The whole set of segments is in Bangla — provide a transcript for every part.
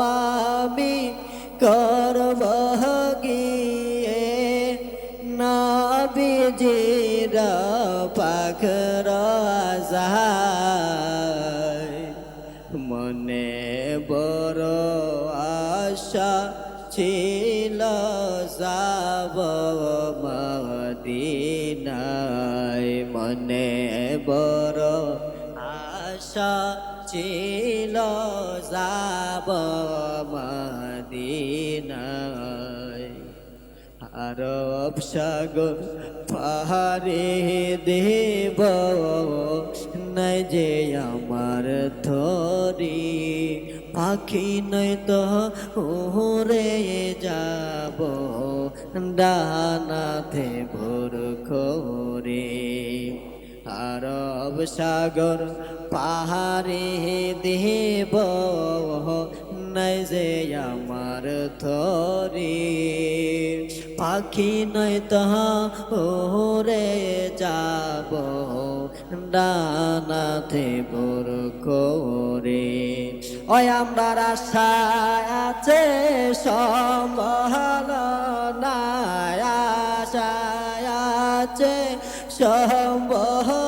আমি করব গিয়ে নবীজির পাখর আজায় মনে বড় আশা ছিল যাব মদিনায়। মনে বড় আশা ছিল যাব মদিনায়। আরব সাগর পাহাড়ে দেব, নাই যে আমার থরি পাখি নয় তো উড়ে যাব, ডানাতে ভোর খোরে আরব সাগর পাহাড়ে দেব নাই যে আমার থরি। পাখি নয় তাহা ওরে যাব ডানাতে বর করে। ওই আমরা আশায় আছে সম্বল, নাই আশায় আছে নাই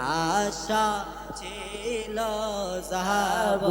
আশা ছিল যাব